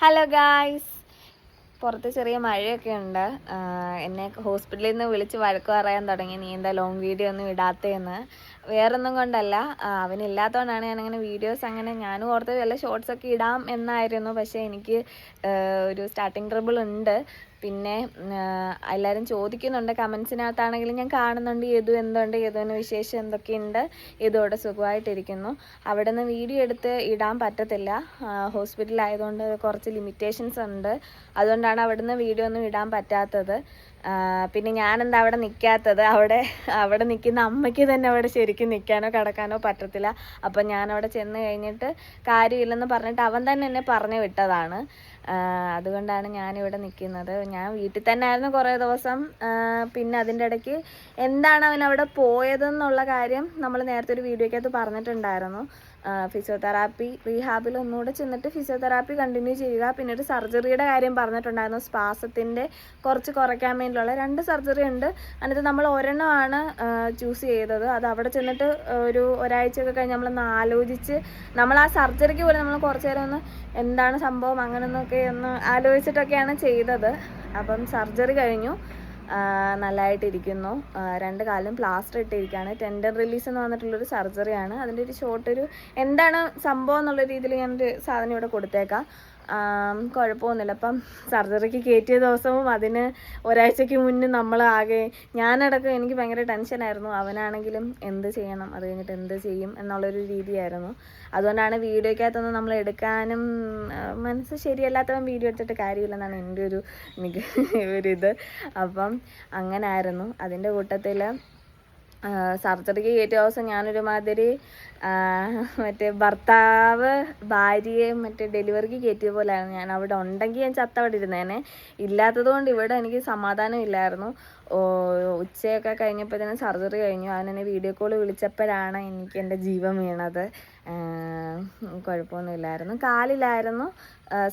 Hello guys പുറത്ത് ചെറിയ മഴയൊക്കെ ഉണ്ട്. എന്നെ ഹോസ്പിറ്റലിൽ നിന്ന് വിളിച്ച് വഴക്ക് പറയാൻ തുടങ്ങി. നീ എന്താ ലോങ് വീഡിയോ ഒന്നും ഇടാത്തേന്ന്. വേറൊന്നും കൊണ്ടല്ല. അവനില്ലാത്തതുകൊണ്ടാണ് ഞാനങ്ങനെ വീഡിയോസ് അങ്ങനെ ഞാനും ഓർത്ത് വല്ല ഷോർട്സ് ഒക്കെ ഇടാം എന്നായിരുന്നു. പക്ഷേ എനിക്ക് ഒരു സ്റ്റാർട്ടിങ് ട്രബിൾ ഉണ്ട്. പിന്നെ എല്ലാവരും ചോദിക്കുന്നുണ്ട്. കമൻസിനകത്താണെങ്കിലും ഞാൻ കാണുന്നുണ്ട്. ഏതു എന്തുണ്ട്? ഏതുവിന് വിശേഷം എന്തൊക്കെയുണ്ട്? ഏതോടെ സുഖമായിട്ടിരിക്കുന്നു. അവിടെ നിന്ന് വീഡിയോ എടുത്ത് ഇടാൻ പറ്റത്തില്ല. ഹോസ്പിറ്റലായതുകൊണ്ട് കുറച്ച് ലിമിറ്റേഷൻസ് ഉണ്ട്. അതുകൊണ്ടാണ് അവിടെ നിന്ന് വീഡിയോ ഒന്നും ഇടാൻ പറ്റാത്തത്. പിന്നെ ഞാനെന്താ അവിടെ നിൽക്കാത്തത് അവിടെ അവിടെ നിൽക്കുന്ന അമ്മയ്ക്ക് തന്നെ അവിടെ ശരിക്കും നിൽക്കാനോ കിടക്കാനോ പറ്റത്തില്ല. അപ്പം ഞാനവിടെ ചെന്ന് കഴിഞ്ഞിട്ട് കാര്യമില്ലെന്ന് പറഞ്ഞിട്ട് അവൻ തന്നെ എന്നെ പറഞ്ഞു വിട്ടതാണ്. അതുകൊണ്ടാണ് ഞാനിവിടെ നിൽക്കുന്നത് ഞാൻ വീട്ടിൽ തന്നെ ആയിരുന്നു കുറേ ദിവസം. പിന്നെ അതിന്റെ ഇടയ്ക്ക് എന്താണ് അവൻ അവിടെ പോയതെന്നുള്ള കാര്യം നമ്മൾ നേരത്തെ ഒരു വീഡിയോയ്ക്കകത്ത് പറഞ്ഞിട്ടുണ്ടായിരുന്നു. ഫിസിയോതെറാപ്പി റീഹാബിൽ ഒന്നുകൂടെ ചെന്നിട്ട് ഫിസിയോതെറാപ്പി കണ്ടിന്യൂ ചെയ്യുക. പിന്നീട് സർജറിയുടെ കാര്യം പറഞ്ഞിട്ടുണ്ടായിരുന്നു. സ്പാസത്തിന്റെ കുറച്ച് കുറയ്ക്കാൻ വേണ്ടിയുള്ള രണ്ട് സർജറി ഉണ്ട്. അതിനകത്ത് നമ്മൾ ഒരെണ്ണമാണ് ചൂസ് ചെയ്തത്. അത് അവിടെ ചെന്നിട്ട് ഒരു ഒരാഴ്ചയൊക്കെ കഴിഞ്ഞ് നമ്മളൊന്ന് ആലോചിച്ച് നമ്മൾ ആ സർജറിക്ക് പോലും നമ്മൾ കുറച്ച് നേരം ഒന്ന് എന്താണ് സംഭവം അങ്ങനെയൊന്നൊക്കെ ഒന്ന് ആലോചിച്ചിട്ടൊക്കെയാണ് ചെയ്തത്. അപ്പം സർജറി കഴിഞ്ഞു. നല്ലതായിട്ടിരിക്കുന്നു രണ്ട് കാലും പ്ലാസ്റ്റർ ഇട്ടിരിക്കുകയാണ്. ടെൻഡർ റിലീസ് എന്ന് പറഞ്ഞിട്ടുള്ളൊരു സർജറിയാണ് അതിന്റെ ഒരു ഷോർട്ട് ഒരു എന്താണ് സംഭവം എന്നുള്ള രീതിയിൽ ഞാനൊരു സാധനം ഇവിടെ കൊടുത്തേക്കാം. കുഴപ്പമൊന്നുമില്ല. അപ്പം സർജറിക്ക് കയറ്റിയ ദിവസവും അതിന് ഒരാഴ്ചയ്ക്ക് മുന്നേ നമ്മൾ ആകെ ഞാനടക്കം എനിക്ക് ഭയങ്കര ടെൻഷനായിരുന്നു അവനാണെങ്കിലും എന്ത് ചെയ്യണം? അത് കഴിഞ്ഞിട്ട് എന്ത് ചെയ്യും എന്നുള്ളൊരു രീതിയായിരുന്നു. അതുകൊണ്ടാണ് വീഡിയോയ്ക്കകത്തൊന്നും നമ്മൾ എടുക്കാനും മനസ്സ് ശരിയല്ലാത്തവൻ വീഡിയോ എടുത്തിട്ട് കാര്യമില്ലെന്നാണ് എന്റെ ഒരു ഒരിത്. അപ്പം അങ്ങനെ ആയിരുന്നു അതിന്റെ കൂട്ടത്തിൽ സർജറിക്ക് കയറ്റിയ ദിവസം ഞാനൊരുമാതിരി മറ്റേ ഭർത്താവ് ഭാര്യയെ മറ്റേ ഡെലിവറിക്ക് കയറ്റിയ പോലെയായിരുന്നു ഞാൻ അവിടെ ഉണ്ടെങ്കിൽ ഞാൻ ചത്തവിടെ ഇരുന്നേനെ. ഇല്ലാത്തതുകൊണ്ട് ഇവിടെ എനിക്ക് സമാധാനം ഇല്ലായിരുന്നു. ഉച്ചയൊക്കെ തന്നെ സർജറി കഴിഞ്ഞു. അവനെന്നെ വീഡിയോ കോൾ വിളിച്ചപ്പോഴാണ് എനിക്ക് എന്റെ ജീവൻ വീണത്. കുഴപ്പമൊന്നുമില്ലായിരുന്നു. കാലിലായിരുന്നു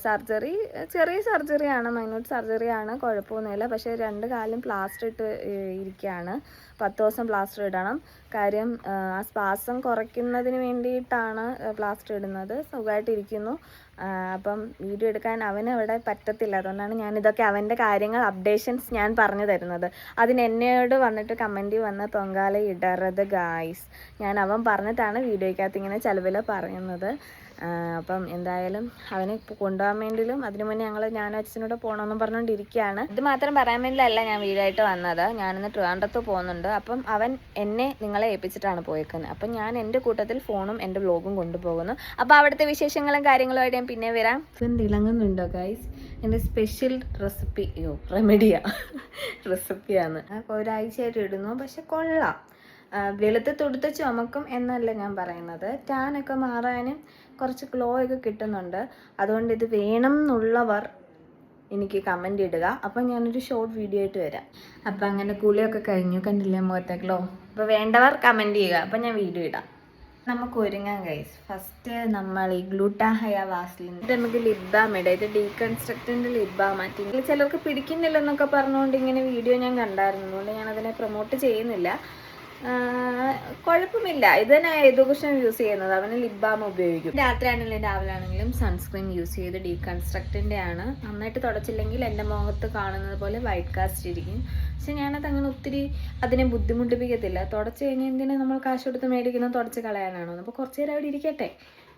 സർജറി. ചെറിയ സർജറിയാണ് മൈന്യൂട്ട് സർജറിയാണ് കുഴപ്പമൊന്നുമില്ല. പക്ഷേ രണ്ട് കാലും പ്ലാസ്റ്റർ ഇട്ട് ഇരിക്കുകയാണ്. പത്ത് ദിവസം പ്ലാസ്റ്റർ ഇടണം. കാര്യം ആ ശ്വാസം കുറയ്ക്കുന്നതിന് വേണ്ടിയിട്ടാണ് പ്ലാസ്റ്റർ ഇടുന്നത്. സുഖമായിട്ടിരിക്കുന്നു. അപ്പം വീഡിയോ എടുക്കാൻ അവന് അവിടെ പറ്റത്തില്ല. അതുകൊണ്ടാണ് ഞാൻ ഇതൊക്കെ അവന്റെ കാര്യങ്ങൾ അപ്ഡേഷൻസ് ഞാൻ പറഞ്ഞു തരുന്നത്. അതിന് എന്നോട് വന്നിട്ട് കമന്റ് വന്ന് പൊങ്കാല ഇടരുത് ഗായ്സ് ഞാൻ അവൻ പറഞ്ഞിട്ടാണ് വീഡിയോയ്ക്കകത്ത് ഇങ്ങനെ ചിലവിൽ പറയുന്നത്. അപ്പം എന്തായാലും അവനെ കൊണ്ടുപോകാൻ വേണ്ടിയിലും അതിനു മുന്നേ ഞങ്ങൾ ഞാൻ അച്ഛനോട് പോകണമെന്നും പറഞ്ഞുകൊണ്ടിരിക്കുകയാണ് ഇത് മാത്രം പറയാൻ വേണ്ടിയല്ല ഞാൻ വീടായിട്ട് വന്നത്. ഞാനിന്ന് ട്രിവാൻഡ്രത്ത് പോകുന്നുണ്ട്. അപ്പം അവൻ എന്നെ നിങ്ങളെ ഏൽപ്പിച്ചിട്ടാണ് പോയേക്കുന്നത്. അപ്പം ഞാൻ എന്റെ കൂട്ടത്തിൽ ഫോണും എന്റെ ബ്ലോഗും കൊണ്ടുപോകുന്നു. അപ്പോൾ അവിടുത്തെ വിശേഷങ്ങളും കാര്യങ്ങളുമായിട്ട് ഞാൻ പിന്നെ വരാം. തിളങ്ങുന്നുണ്ടോ ഗൈസ് എന്റെ സ്പെഷ്യൽ റെസിപ്പി റെമഡിയാ റെസിപ്പിയാണ് ഒരാഴ്ചയായിട്ട് ഇടുന്നു. പക്ഷെ കൊള്ളാം. വെളുത്ത് തുടുത്ത് ചുമക്കും എന്നല്ല ഞാൻ പറയുന്നത്. ടാനൊക്കെ മാറാനും കുറച്ച് ഗ്ലോ ഒക്കെ കിട്ടുന്നുണ്ട്. അതുകൊണ്ട് ഇത് വേണം എന്നുള്ളവർ എനിക്ക് കമന്റ് ഇടുക. അപ്പം ഞാനൊരു ഷോർട്ട് വീഡിയോ ആയിട്ട് വരാം. അപ്പം അങ്ങനെ കുളിയൊക്കെ കഴിഞ്ഞു. കണ്ടില്ലേ മുഖത്തെ അപ്പോൾ വേണ്ടവർ കമന്റ് ചെയ്യുക. അപ്പം ഞാൻ വീഡിയോ ഇടാം. നമുക്ക് ഒരുങ്ങാൻ കഴിയും ഫസ്റ്റ് നമ്മൾ ഈ ഗ്ലൂട്ടാഹയ വാസ്ലിൻ ഇത് നമുക്ക് ലിപ് ബാം ഇടാം. ഇത് ഡീകൺസ്ട്രക്റ്റിന്റെ ലിപ് ബാം മാറ്റി ചിലർക്ക് പിടിക്കുന്നില്ലെന്നൊക്കെ പറഞ്ഞുകൊണ്ട് ഇങ്ങനെ വീഡിയോ ഞാൻ കണ്ടായിരുന്നു. അതുകൊണ്ട് ഞാൻ അതിനെ പ്രൊമോട്ട് ചെയ്യുന്നില്ല. കുഴപ്പമില്ല. ഇത് തന്നെ ഏതുകൃഷ്ണൻ യൂസ് ചെയ്യുന്നത്. അവന് ലിപ് ബാം ഉപയോഗിക്കും. രാത്രി ആണെങ്കിലും രാവിലെ ആണെങ്കിലും സൺസ്ക്രീൻ യൂസ് ചെയ്ത് ഡീകൺസ്ട്രക്റ്റിന്റെ ആണ്. നന്നായിട്ട് തുടച്ചില്ലെങ്കിൽ എന്റെ മുഖത്ത് കാണുന്നത് പോലെ വൈറ്റ് കാസ്റ്റ് ഇരിക്കും. പക്ഷെ ഞാനത് അങ്ങനെ ഒത്തിരി അതിനെ ബുദ്ധിമുട്ടിപ്പിക്കത്തില്ല. തുടച്ച് കഴിഞ്ഞാൽ എന്തിനാ നമ്മൾ കാശ് കൊടുത്ത് മേടിക്കുന്നത്? തുടച്ച് കളയാനാണോ? അപ്പോൾ കുറച്ച് നേരം അവിടെ ഇരിക്കട്ടെ.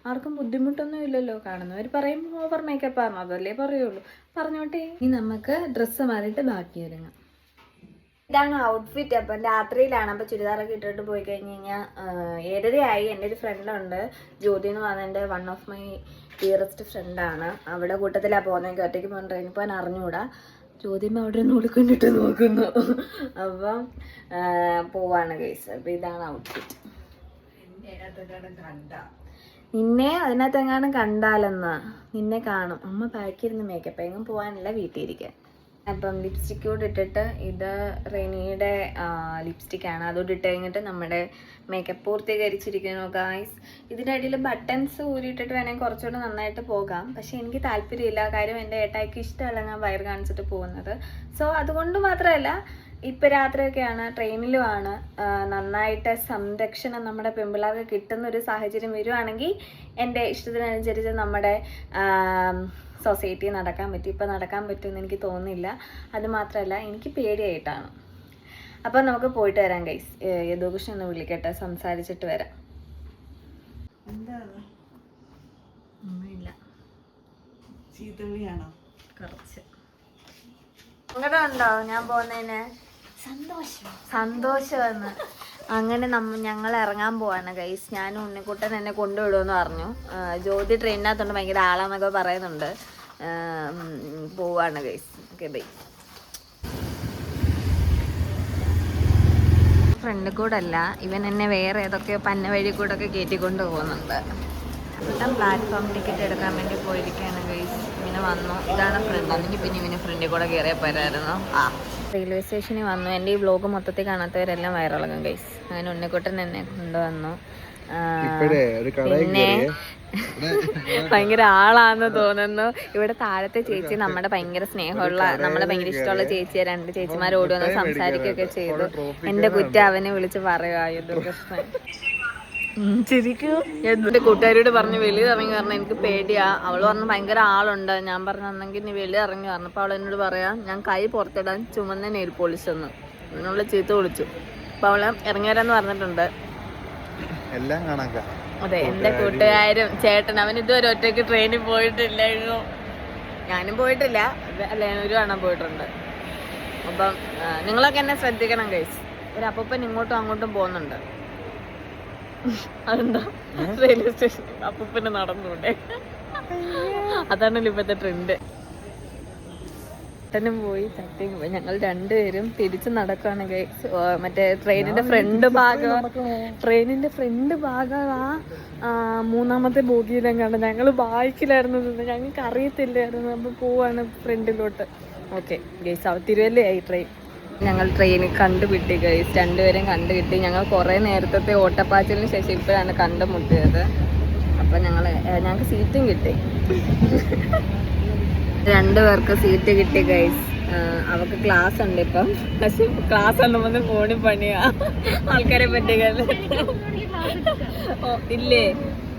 ആർക്കും ബുദ്ധിമുട്ടൊന്നും ഇല്ലല്ലോ കാണുന്നവർ പറയും ഓവർ മേക്കപ്പ് ആണോ അതല്ലേ പറയുള്ളൂ. പറഞ്ഞോട്ടെ. ഇനി നമുക്ക് ഡ്രസ്സ് മാറിയിട്ട് ബാക്കി ഒരുങ്ങാം. ഇതാണ് ഔട്ട്ഫിറ്റ് അപ്പം രാത്രിയിലാണ്. അപ്പം ചുരിദാറൊക്കെ ഇട്ടിട്ട് പോയി കഴിഞ്ഞ് കഴിഞ്ഞാൽ ഏഴരയായി. എന്റെ ഒരു ഫ്രണ്ടുണ്ട് ജ്യോതി എന്ന് പറഞ്ഞ വൺ ഓഫ് മൈ ഡിയറസ്റ്റ് ഫ്രണ്ടാണ് അവിടെ കൂട്ടത്തിലാണ് പോകുന്നത് ഒറ്റയ്ക്ക് പോകാൻ ട്രെയിനിൽ പോകാൻ അറിഞ്ഞുകൂടാ ജ്യോതിമ്മ അവിടെ നിന്ന് ഉടുക്കൊണ്ടിട്ട് നോക്കുന്നു. അപ്പം പോവാണ് കേസ് അപ്പം ഇതാണ് ഔട്ട്ഫിറ്റ് നിന്നെ അതിനകത്തെങ്ങാനും കണ്ടാലെന്ന്? നിന്നെ കാണും. അമ്മ പാക്കിരുന്ന് മേക്കപ്പ് എങ്ങും പോകാനില്ല വീട്ടിൽ ഇരിക്കാൻ അപ്പം ലിപ്സ്റ്റിക് കൂടെ ഇട്ടിട്ട് ഇത് റെനിയുടെ ലിപ്സ്റ്റിക്കാണ് അതുകൊണ്ട് ഇട്ട് കഴിഞ്ഞിട്ട് നമ്മുടെ മേക്കപ്പ് പൂർത്തീകരിച്ചിരിക്കുന്നു ഗായ്സ് ഇതിന്റെ അടിയിൽ ബട്ടൺസ് ഊരിയിട്ടിട്ട് വേണമെങ്കിൽ കുറച്ചുകൂടെ നന്നായിട്ട് പോകാം. പക്ഷേ എനിക്ക് താല്പര്യമില്ല. കാര്യം എന്റെ ഏട്ടായിക്ക് ഇഷ്ടമല്ല ഞാൻ വയർ കാണിച്ചിട്ട് പോകുന്നത്. സോ അതുകൊണ്ട് മാത്രമല്ല ഇപ്പം രാത്രിയൊക്കെയാണ് ട്രെയിനിലുമാണ് നന്നായിട്ട് സംരക്ഷണം നമ്മുടെ പെമ്പിളാർക്ക് കിട്ടുന്ന ഒരു സാഹചര്യം വരുവാണെങ്കിൽ എന്റെ ഇഷ്ടത്തിനനുസരിച്ച് നമ്മുടെ സൊസൈറ്റി നടക്കാൻ പറ്റും. ഇപ്പം നടക്കാൻ പറ്റുമെന്ന് എനിക്ക് തോന്നുന്നില്ല. അതുമാത്രമല്ല എനിക്ക് പേടിയായിട്ടാണ്. അപ്പോൾ നമുക്ക് പോയിട്ട് വരാം ഗൈസ് യദോകൃഷ്ണൻ ഒന്ന് വിളിക്കട്ടെ. സംസാരിച്ചിട്ട് വരാം. എന്താണ്? ഒന്നുമില്ല. ചീത്തവിളിയാണോ? കുറച്ച്. സങ്കടം ഉണ്ടോ ഞാൻ പോകുന്നതിന് സന്തോഷം. സന്തോഷമെന്ന്. അങ്ങനെ നമ്മ ഞങ്ങൾ ഇറങ്ങാൻ പോവാണ് ഗൈസ് ഞാൻ ഉണ്ണിക്കുട്ടൻ എന്നെ കൊണ്ടുവിടുമെന്ന് പറഞ്ഞു. ജ്യോതി ട്രെയിനിനകത്തുണ്ട് ഭയങ്കര ആളാന്നൊക്കെ പറയുന്നുണ്ട്. പോവാണ് ഗൈസ് ഓക്കെ ബൈ ഫ്രണ്ട് കൂടെ അല്ല ഇവൻ എന്നെ വേറെ ഏതൊക്കെ പന്ന വഴി കൂടെ ഒക്കെ കയറ്റിക്കൊണ്ട് പോകുന്നുണ്ട്. ഞാൻ പ്ലാറ്റ്ഫോം ടിക്കറ്റ് എടുക്കാൻ വേണ്ടി പോയിരിക്കുകയാണ് ഗൈസ് ഇങ്ങനെ വന്നു. ഇതാണ് ഫ്രണ്ട് അല്ലെങ്കിൽ പിന്നെ ഇവന് ഫ്രണ്ടിൽ കൂടെ കയറിയാൽ പോരായിരുന്നു. ആ. റെയിൽവേ സ്റ്റേഷനിൽ വന്നു. എന്റെ ഈ വ്ലോഗ് മൊത്തത്തിൽ കാണാത്തവരെല്ലാം വയറിളകും ഗൈസ് അങ്ങനെ ഉണ്ണിക്കുട്ടൻ എന്നെ കൊണ്ടുവന്നു. പിന്നെ. ഭയങ്കര ആളാന്ന് തോന്നുന്നു. ഇവിടെ താഴത്തെ ചേച്ചി നമ്മുടെ ഭയങ്കര സ്നേഹമുള്ള നമ്മളെ ഭയങ്കര ഇഷ്ടമുള്ള ചേച്ചിയെ രണ്ട് ചേച്ചിമാരോട് വന്ന് സംസാരിക്കുകയൊക്കെ ചെയ്തു. എന്റെ കുറ്റം അവനെ വിളിച്ച് പറയുക യുദ്ധകൃഷ്ണൻ ശരിക്കും എന്റെ കൂട്ടുകാരിയോട് പറഞ്ഞു വെളി ഇറങ്ങി പറഞ്ഞു എനിക്ക് പേടിയാ. അവൾ പറഞ്ഞു ഭയങ്കര ആളുണ്ട്. ഞാൻ പറഞ്ഞു അന്നെങ്കിൽ നീ വെളി ഇറങ്ങി പറഞ്ഞപ്പോ അവൾ എന്നോട് പറയാ ഞാൻ കൈ പുറത്തിടാൻ ചുമന്ന നെയിൽ പോളിഷ് എന്ന്. എന്നുള്ള ചീത്ത വിളിച്ചു. അപ്പൊ അവൾ ഇറങ്ങി വരാന്ന് പറഞ്ഞിട്ടുണ്ട്. എല്ലാം കാണാൻ അതെ എന്റെ കൂട്ടുകാരും ചേട്ടൻ അവൻ ഇതുവരെ ഒറ്റയ്ക്ക് ട്രെയിനിൽ പോയിട്ടില്ലായിരുന്നു. ഞാനും പോയിട്ടില്ല. അല്ല ഒരു കാണാൻ പോയിട്ടുണ്ട്. അപ്പം നിങ്ങളൊക്കെ എന്നെ ശ്രദ്ധിക്കണം ഗൈസ് ഒരു അപ്പം ഇങ്ങോട്ടും അങ്ങോട്ടും പോകുന്നുണ്ട്. അതെന്താ? റെയിൽവേ സ്റ്റേഷൻ അപ്പൊ പിന്നെ നടന്നൂടെ അതാണല്ലോ ഇപ്പത്തെ ട്രെൻഡ് ചേട്ടനും പോയി ചട്ടിയും പോയി. ഞങ്ങൾ രണ്ടുപേരും തിരിച്ചു നടക്കുകയാണ് ഗൈസ് ഓ, മറ്റേ ട്രെയിനിന്റെ ഫ്രണ്ട് ഭാഗം ട്രെയിനിന്റെ ഫ്രണ്ട് ഭാഗം ആ മൂന്നാമത്തെ മൂന്നാമത്തെ ബോഗിയിലെങ്ങാണ്ട് ഞങ്ങൾ ബാക്കിലായിരുന്നു ഞങ്ങൾക്ക് അറിയത്തില്ലായിരുന്നു അപ്പൊ പോവാണ് ഫ്രണ്ടിലോട്ട് ഓക്കെ ഗൈസ് അവ തിരുവല്ലേ ആയി ട്രെയിൻ ഞങ്ങൾ ട്രെയിൻ കണ്ടുപിട്ടി ഗൈസ് രണ്ടുപേരും കണ്ടുകിട്ടി. ഞങ്ങൾ കുറേ നേരത്തെ ഓട്ടപ്പാച്ചിലിന് ശേഷം ഇപ്പോഴാണ് കണ്ടുമുട്ടിയത്. അപ്പം ഞങ്ങൾ ഞങ്ങൾക്ക് സീറ്റും കിട്ടി. രണ്ടു പേർക്ക് സീറ്റ് കിട്ടി ഗൈസ് അവക്ക് ക്ലാസ് ഉണ്ട് ഇപ്പം. പക്ഷെ ക്ലാസ് ഉണ്ടെന്ന് ഫോണിൽ പണിയാ. ആൾക്കാരെ പറ്റിയത് ഓ ഇല്ലേ?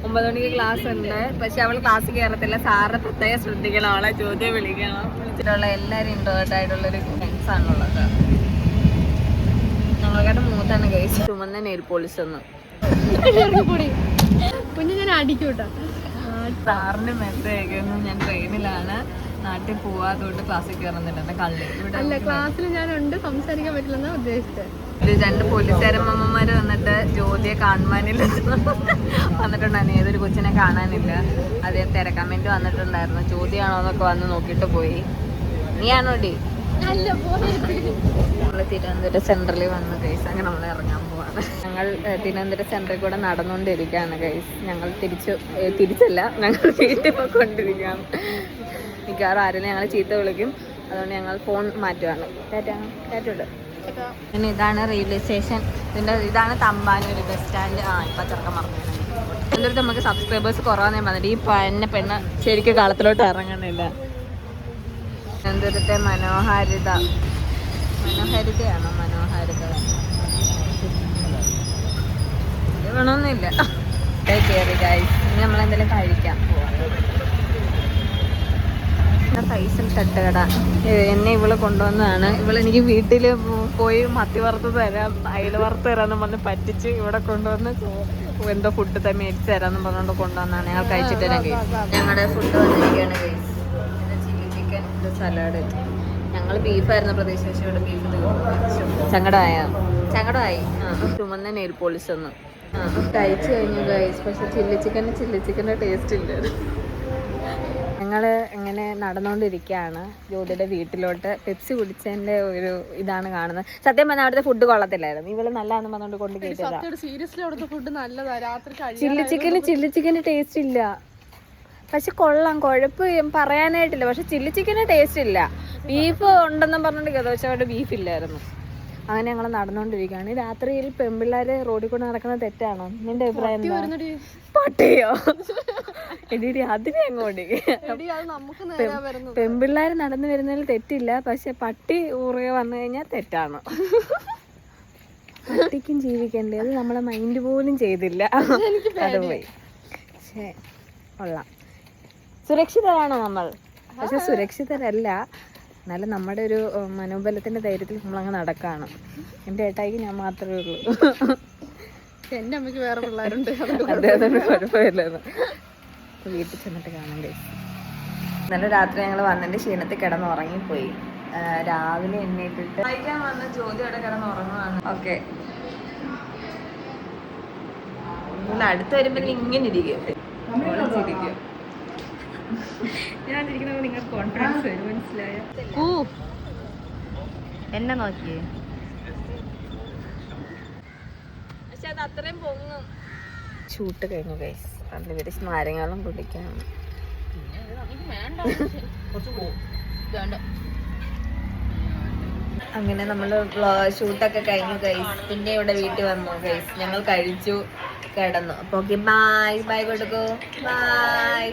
ഒമ്പത് മണിക്ക് ക്ലാസ് ഉണ്ട്. പക്ഷെ അവൾ ക്ലാസ് കയറത്തില്ല സാറിനെ പ്രത്യേകം ശ്രദ്ധിക്കണം. അവളെ ചോദ്യം വിളിക്കണം. വിളിച്ചിട്ടുള്ള എല്ലാവരും ഇൻട്രോവേർട്ട് ആയിട്ടുള്ള ഒരു ഫ്രണ്ട്സ് ആണുള്ളത്. നമ്മളെക്കാട്ട് മൂത്താണ് കഴിച്ച് ചുമന്ന നെയിൽ പോളിഷ് ഒന്ന്. കുഞ്ഞു ഞാൻ അടിക്കൂട്ടോ. സാറിന് മെസ്സേജ് ഞാൻ ട്രെയിനിലാണ് നാട്ടിൽ പോവാതുകൊണ്ട് ക്ലാസ്സിൽ കയറുന്നില്ല കള്ളി. അല്ല ക്ലാസ്സിൽ ഞാനുണ്ട്. സംസാരിക്കാൻ പറ്റില്ലെന്നാ ഉദ്ദേശിച്ചത് രണ്ട് പോലീസുകാരമ്മമാര് വന്നിട്ട് ജ്യോതിയെ കാണുവാനില്ല. വന്നിട്ടുണ്ടായിരുന്നു ഏതൊരു കൊച്ചിനെ കാണാനില്ല. അതേ തിരക്കാൻ വേണ്ടി വന്നിട്ടുണ്ടായിരുന്നു. ജ്യോതിയാണോ എന്നൊക്കെ വന്ന് നോക്കിട്ട് പോയി. നീയാണോ ഡി? നമ്മൾ തിരുവനന്തപുരം സെന്ററിൽ വന്ന് കൈസ് അങ്ങനെ നമ്മൾ ഇറങ്ങാൻ പോവാണ്. ഞങ്ങൾ തിരുവനന്തപുരം സെന്ററിൽ കൂടെ നടന്നുകൊണ്ടിരിക്കുകയാണ് കൈസ് ഞങ്ങൾ തിരിച്ചു തിരിച്ചല്ല. ഞങ്ങൾ വീട്ടിൽ പോയിക്കൊണ്ടിരിക്കുകയാണ്. മിക്കവാറും ആരെങ്കിലും ഞങ്ങൾ ചീത്ത വിളിക്കും. അതുകൊണ്ട് ഞങ്ങൾ ഫോൺ ടാറ്റാ ടാറ്റുണ്ട് പിന്നെ ഇതാണ് റെയിൽവേ സ്റ്റേഷൻ പിന്നെ ഇതാണ് തമ്പാനൂർ ബസ് സ്റ്റാൻഡ് ആ ഇപ്പം ചെറുക്കം മറന്നു. തിരുവനന്തപുരത്ത് നമുക്ക് സബ്സ്ക്രൈബേഴ്സ് കുറവാന്നേ പറഞ്ഞിട്ട് ഈ പെണ്ണ പെണ്ണ് ശരിക്കും കാലത്തിലോട്ട് ഇറങ്ങുന്നില്ല. തിരുവനന്തപുരത്തെ മനോഹാരിത? മനോഹാരിതയാണോ മനോഹാരിത? ഇത് വേണമെന്നില്ല കയറി ഗൈസ് ഇനി നമ്മൾ എന്തെങ്കിലും കഴിക്കാം പൈസ തട്ടുകട എന്നെ ഇവൾ കൊണ്ടുവന്നതാണ്. ഇവൾ എനിക്ക് വീട്ടിൽ പോയി മത്തി വറുത്ത് തരാം അയൽ വറുത്ത് തരാന്ന് പറഞ്ഞ് പറ്റിച്ച് ഇവിടെ കൊണ്ടുവന്ന് എന്തോ ഫുഡ് തന്നെ മേടിച്ച് തരാന്ന് പറഞ്ഞുകൊണ്ട് കൊണ്ടുവന്നാണ് ഞങ്ങൾ കഴിച്ചിട്ട് ഞങ്ങളുടെ ഫുഡ് വന്നിരിക്കുകയാണ് ചില്ലി ചിക്കൻ സലാഡ് ഞങ്ങൾ ബീഫായിരുന്നു പക്ഷേ ഇവിടെ ബീഫ് ചങ്കടമായ ചങ്കടമായി ചുമന്ന നെയിൽ പോളിഷ് ഒന്ന് കഴിച്ചു കഴിഞ്ഞു ഗൈസ് പക്ഷെ ചില്ലി ചിക്കൻ ചില്ലി ചിക്കന്റെ ടേസ്റ്റ് ഇല്ല. ഞങ്ങൾ ഇങ്ങനെ നടന്നുകൊണ്ടിരിക്കുകയാണ് ജ്യോതിയുടെ വീട്ടിലോട്ട് പെപ്സി കുടിച്ചതിന്റെ ഒരു ഇതാണ് കാണുന്നത്. സത്യം പറഞ്ഞാൽ അവിടുത്തെ ഫുഡ് കൊള്ളത്തില്ലായിരുന്നു. ഇവൾ നല്ലതാണെന്ന് പറഞ്ഞുകൊണ്ട് കൊണ്ട് കേട്ടതാണ് ചില്ലി ചിക്കന് ചില്ലി ചിക്കന് ടേസ്റ്റ് ഇല്ല. പക്ഷെ കൊള്ളാം. കുഴപ്പം പറയാനായിട്ടില്ല. പക്ഷെ ചില്ലി ചിക്കന് ടേസ്റ്റ് ഇല്ല. ബീഫ് ഉണ്ടെന്നും പറഞ്ഞിട്ട് കേട്ടോ പക്ഷെ അവിടെ ബീഫ് ഇല്ലായിരുന്നു. അങ്ങനെ ഞങ്ങൾ നടന്നുകൊണ്ടിരിക്കുകയാണ് രാത്രിയിൽ പെൺപിള്ളേര് റോഡിൽ കൂടെ നടക്കുന്നത് തെറ്റാണോ? നിന്റെ അഭിപ്രായം പട്ടിയോ? എടീടി അതിനെ അങ്ങോട്ട് എടി പെൺപിള്ളേർ നടന്നു വരുന്നതിൽ തെറ്റില്ല പക്ഷെ പട്ടി ഊറുക വന്നു കഴിഞ്ഞാൽ തെറ്റാണ്. പട്ടിക്കും ജീവിക്കണ്ടേ അത് നമ്മളെ മൈൻഡ് പോലും ചെയ്തില്ല. അത് പോയി പക്ഷേ കൊള്ളാം. സുരക്ഷിതരാണോ നമ്മൾ? പക്ഷെ സുരക്ഷിതരല്ല. എന്നാലും നമ്മുടെ ഒരു മനോബലത്തിന്റെ ധൈര്യത്തിൽ നമ്മളങ്ങ് നടക്കാണ്. എന്റെ ഏട്ടായിക്ക് ഞാൻ മാത്രമേ ഉള്ളൂ. എന്റെ അമ്മയ്ക്ക് വേറെ പിള്ളേരുണ്ട്. അദ്ദേഹത്തിന് കുഴപ്പമില്ലെന്ന്. അപ്പൊ വീട്ടിൽ ചെന്നിട്ട് കാണാൻ കഴിയും ഇന്നലെ രാത്രി ഞങ്ങൾ വന്നിട്ട് ക്ഷീണത്തിൽ കിടന്ന് ഉറങ്ങിപ്പോയി രാവിലെ എണ്ണീട്ടിട്ട് വായിക്കാൻ വന്ന ജ്യോതി അവിടെ കിടന്ന് ഉറങ്ങുവാണ് ഓക്കെ അടുത്ത് വരുമ്പോ നീ ഇങ്ങനെ ഇരിക്കും. കോൺഫിഡൻസ് വരും മനസ്സിലായോ? എന്നെ നോക്കിയേ. പക്ഷെ അത് അത്രയും പൊങ്ങും. ഷൂട്ട് കഴിഞ്ഞു ഗൈസ് അതിൽ ഇവർ സ്മാരങ്ങളും കുടിക്കണം അങ്ങനെ നമ്മൾ ഷൂട്ടൊക്കെ കഴിഞ്ഞു ഗൈസ് പിന്നെ ഇവിടെ വീട്ടിൽ വന്നു ഗൈസ് ഞങ്ങൾ കഴിച്ചു കിടന്നു. അപ്പൊ ഓക്കെ ബൈ ബൈ കൊടുക്കൂ ബൈ